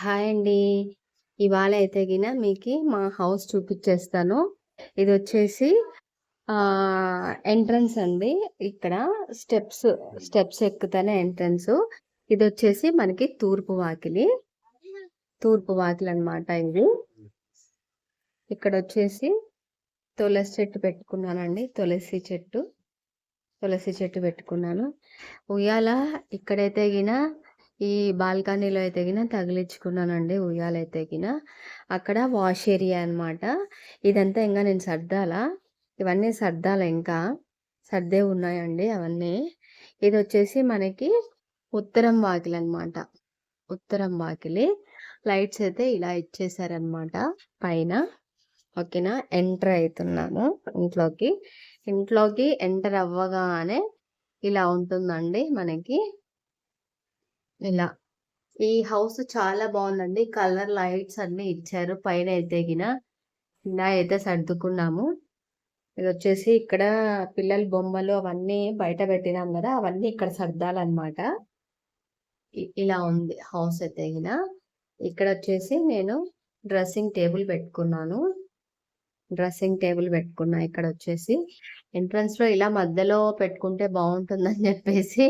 Hi అండి. ఇవాళ అయితే గిన మీకు మా హౌస్ చూపించేస్తాను ఇది వచ్చేసి ఎంట్రన్స్ అండి. ఇక్కడ స్టెప్స్, స్టెప్స్ ఎక్కుతానే ఎంట్రన్స్ ఇది వచ్చేసి మనకి తూర్పు వాకిలి. తూర్పు వాకిలి అనమాట ఇది. ఇక్కడ వచ్చేసి తులసి చెట్టు పెట్టుకున్నానండి. తులసి చెట్టు. తులసి చెట్టు పెట్టుకున్నాను. ఉయ్యాల ఇక్కడైతే గిన ఈ బాల్కనీలో అయితే గిన తగిలించుకున్నానండి ఉయ్యాలైతే గిన. అక్కడ వాష్ ఏరియా అనమాట. ఇదంతా ఇంకా నేను సర్దాలా. ఇవన్నీ సర్దాలా ఇంకా. సర్దే ఉన్నాయండి అవన్నీ. ఇది వచ్చేసి మనకి ఉత్తరం వాకిలి అనమాట ఉత్తరం వాకిలి. లైట్స్ అయితే ఇలా ఇచ్చేసారనమాట పైన. ఓకేనా. ఎంటర్ అవుతున్నాను ఇంట్లోకి. ఇంట్లోకి ఎంటర్ అవ్వగానే ఇలా ఉంటుందండి మనకి. ఇలా. ఈ హౌస్ చాలా బాగుందండి కలర్ లైట్స్ అన్ని ఇచ్చారు. పైన గిన. ఇలా అయితే సర్దుకున్నాము. ఇది వచ్చేసి ఇక్కడ పిల్లల బొమ్మలు అవన్నీ బయట పెట్టినాం కదా అవన్నీ ఇక్కడ సర్దాలన్నమాట ఇలా ఉంది హౌస్ అయితే గిన. ఇక్కడొచ్చేసి నేను డ్రెస్సింగ్ టేబుల్ పెట్టుకున్నాను. డ్రెస్సింగ్ టేబుల్ పెట్టుకున్నా ఎంట్రెన్స్లో ఇలా మధ్యలో పెట్టుకుంటే బాగుంటుందని చెప్పేసి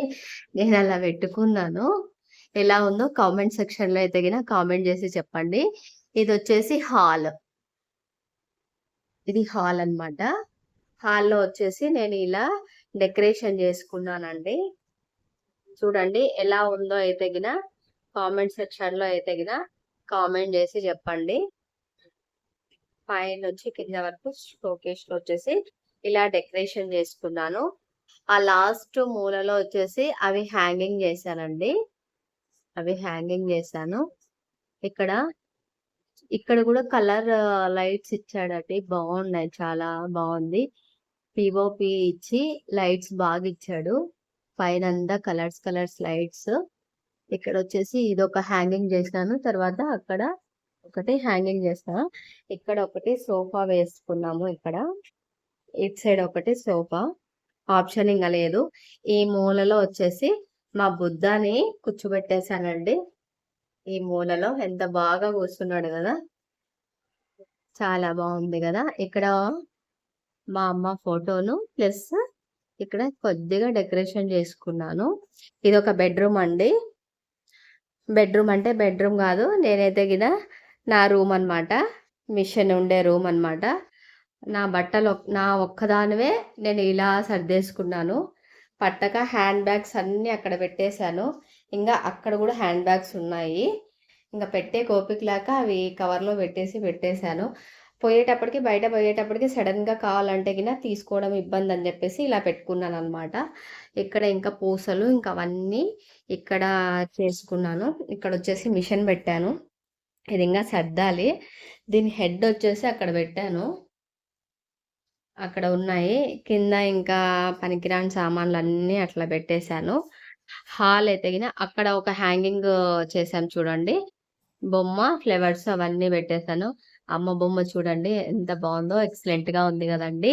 నేను అలా పెట్టుకున్నాను. ఎలా ఉందో కామెంట్ సెక్షన్‌లో అయితే గిన కామెంట్ చేసి చెప్పండి. ఇది వచ్చేసి హాల్. ఇది హాల్ అనమాట. హాల్‌లో వచ్చేసి నేను ఇలా డెకరేషన్ చేసుకున్నానండి చూడండి ఎలా ఉందో అయితే గిన కామెంట్ సెక్షన్‌లో అయితే గిన కామెంట్ చేసి చెప్పండి పైన వచ్చి కింద వరకు షోకేస్‌లో వచ్చేసి ఇలా డెకరేషన్ చేసుకున్నాను ఆ లాస్ట్ మూలలో వచ్చేసి అవి హ్యాంగింగ్ చేశానండి అవి హ్యాంగింగ్ చేశాను ఇక్కడ, ఇక్కడ కూడా కలర్ లైట్స్ ఇచ్చాడటి బాగున్నాయి చాలా బాగుంది పిఓపి ఇచ్చి లైట్స్ బాగా ఇచ్చాడు పైన అంతా కలర్స్, కలర్స్ లైట్స్. ఇక్కడ వచ్చేసి ఇది ఒక హ్యాంగింగ్ చేసినాను తర్వాత అక్కడ ఒకటి హ్యాంగింగ్ జేశా. ఇక్కడ ఒకటి సోఫా వేసుకున్నాము ఇక్కడ. ఇటు సైడ్ ఒకటి సోఫా. ఆప్షన్ ఇంకా లేదు. ఈ మూలలో వచ్చేసి మా బుద్ధాని కూర్చోబెట్టేశానండి ఈ మూలలో ఎంత బాగా కూర్చున్నాడు కదా చాలా బాగుంది కదా ఇక్కడ మా అమ్మ ఫోటోను ప్లస్ ఇక్కడ కొద్దిగా డెకరేషన్ చేసుకున్నాను ఇది ఒక బెడ్‌రూమ్ అండి. బెడ్‌రూమ్ అంటే బెడ్‌రూమ్ కాదు నేనైతే గిన నా రూమ్ అనమాట. మిషన్ ఉండే రూమ్ అనమాట. నా బట్టలు నా ఒక్కదానివే నేను ఇలా సర్దేసుకున్నాను. పట్టక హ్యాండ్ బ్యాగ్స్ అన్నీ అక్కడ పెట్టేశాను ఇంకా అక్కడ కూడా హ్యాండ్ బ్యాగ్స్ ఉన్నాయి. ఇంకా పెట్టే కోపిక లేక అవి కవర్‌లో పెట్టేసి పెట్టేసాను. పోయేటప్పటికి బయట పోయేటప్పటికి సడన్గా కావాలంటే గిన తీసుకోవడం ఇబ్బంది అని చెప్పేసి ఇలా పెట్టుకున్నాను అనమాట ఇక్కడ ఇంకా పూసలు ఇంకా అవన్నీ ఇక్కడ చేసుకున్నాను. ఇక్కడ వచ్చేసి మిషన్ పెట్టాను. ఇది ఇంకా సర్దాలి. దీని హెడ్ వచ్చేసి అక్కడ పెట్టాను. అక్కడ ఉన్నాయి. కింద ఇంకా పనికిరాని సామాన్లు అన్నీ అట్లా పెట్టేశాను హాల్ అయితే అక్కడ ఒక హ్యాంగింగ్ చేశాం చూడండి. బొమ్మ, ఫ్లేవర్స్ అవన్నీ పెట్టేశాను అమ్మ బొమ్మ చూడండి ఎంత బాగుందో ఎక్సలెంట్‌గా ఉంది కదండి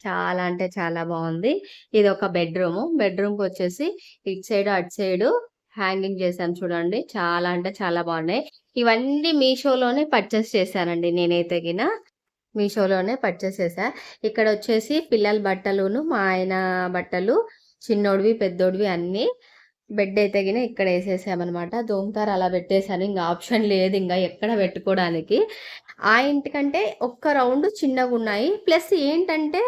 చాలా అంటే చాలా బాగుంది ఇది ఒక బెడ్రూమ్ బెడ్‌రూము. వచ్చేసి ఇటు సైడు, అటు సైడు హ్యాంగింగ్ చేశాను చూడండి. చాలా అంటే చాలా బాగున్నాయి ఇవన్నీ మీషోలోనే పర్చేస్ చేశానండి నేనైతే గిన. మీషోలోనే పర్చేస్ చేశా. ఇక్కడొచ్చేసి పిల్లల బట్టలును, మా ఆయన బట్టలు చిన్నోడివి, పెద్దోడివి అన్నీ బెడ్ అయితే గిన ఇక్కడ ఏసేసామనమాట. దోమతార అలా పెట్టేసాను. ఇంగ ఆప్షన్ లేదు ఇంగ ఎక్కడ పెట్టుకోవడానికి. ఆ ఇంటికంటే ఒక్క రౌండ్ చిన్నగున్నాయి. ప్లస్ ఏంటంటే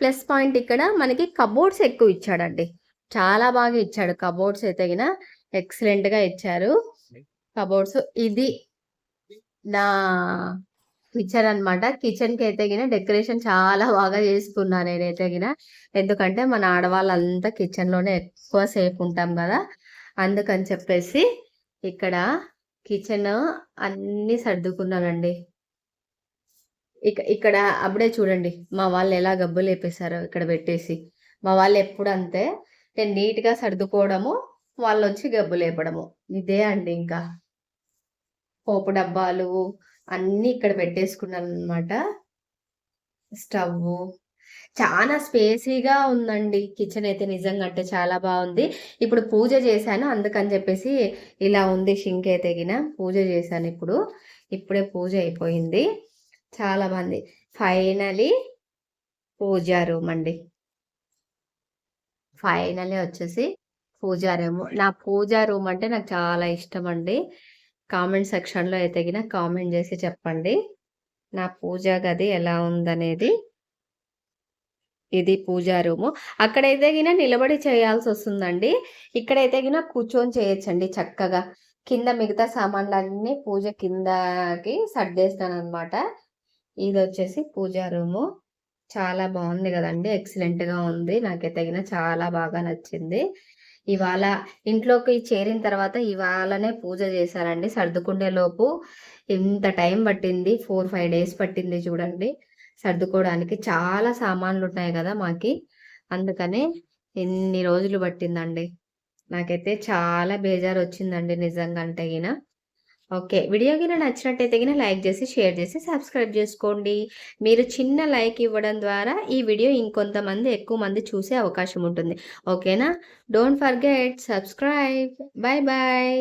ప్లస్ పాయింట్ ఇక్కడ మనకి కబోర్డ్స్ ఎక్కువ ఇచ్చాడండి. చాలా బాగా ఇచ్చాడు. కబోర్డ్స్ అయితే గిన ఎక్సలెంట్‌గా ఇచ్చారు. కబోర్డ్స్ ఇది నా కిచెన్ అనమాట. అయితే గిన డెకరేషన్ చాలా బాగా చేసుకున్నాను నేనైతే గిన. ఎందుకంటే మన ఆడవాళ్ళంతా కిచెన్‌లోనే ఎక్కువ సేపు ఉంటాం కదా అందుకని చెప్పేసి ఇక్కడ కిచెన్ అన్నీ సర్దుకున్నానండి. ఇక ఇక్కడ అప్పుడే చూడండి మా వాళ్ళు ఎలా గబ్బులేపేసారో ఇక్కడ పెట్టేసి. మా వాళ్ళు ఎప్పుడు అంతే. నేను నీట్‌గా సర్దుకోవడము, వాళ్ళొచ్చి గబ్బులేపడము. ఇదే అండి ఇంకా. పోపు డబ్బాలు అన్నీ ఇక్కడ పెట్టేసుకున్నాను అనమాట స్టవ్వు. చాలా స్పేసీగా ఉందండి. కిచెన్ అయితే నిజంగా అంటే చాలా బాగుంది. ఇప్పుడు పూజ చేశాను. అందుకని చెప్పేసి ఇలా ఉంది షింక్ అయితే పూజ చేశాను ఇప్పుడు. ఇప్పుడే పూజ అయిపోయింది. చాలా మంది ఫైనలీ పూజా రూమ్ అండి. ఫైనలీ వచ్చేసి పూజా రూమ్. నా పూజా రూమ్ అంటే నాకు చాలా ఇష్టం అండి. కామెంట్ సెక్షన్లో అయితే గిన కామెంట్ చేసి చెప్పండి. నా పూజా గది ఎలా ఉందనేది. ఇది పూజా రూము. అక్కడైతే గిన నిలబడి చేయాల్సి వస్తుందండి ఇక్కడైతే గిన కూర్చొని చేయొచ్చండి చక్కగా. కింద మిగతా సామాన్లన్నీ పూజ కిందకి సర్దేస్తాను అనమాట ఇది వచ్చేసి పూజా రూము. చాలా బాగుంది కదండి. ఎక్సలెంట్గా ఉంది. నాకైతే గిన చాలా బాగా నచ్చింది. ఇవాళ ఇంట్లోకి చేరిన తర్వాత ఇవాళనే పూజ చేశారండి. సర్దుకుండే లోపు ఎంత టైం పట్టింది. ఫోర్ ఫైవ్ డేస్ పట్టింది చూడండి. సర్దుకోవడానికి చాలా సామాన్లు ఉన్నాయి కదా మాకి. అందుకనే ఎన్ని రోజులు పట్టిందండి. నాకైతే చాలా బేజారు వచ్చిందండి నిజంగా అంటే ఈయన. ఓకే. వీడియో గిన నచ్చినట్టయితే గిన లైక్ చేసి షేర్ చేసి సబ్స్క్రైబ్ చేసుకోండి. మీరు చిన్న లైక్ ఇవ్వడం ద్వారా ఈ వీడియో ఇంకొంతమంది ఎక్కువ మంది చూసే అవకాశం ఉంటుంది. ఓకేనా? Don't forget. Subscribe. Bye bye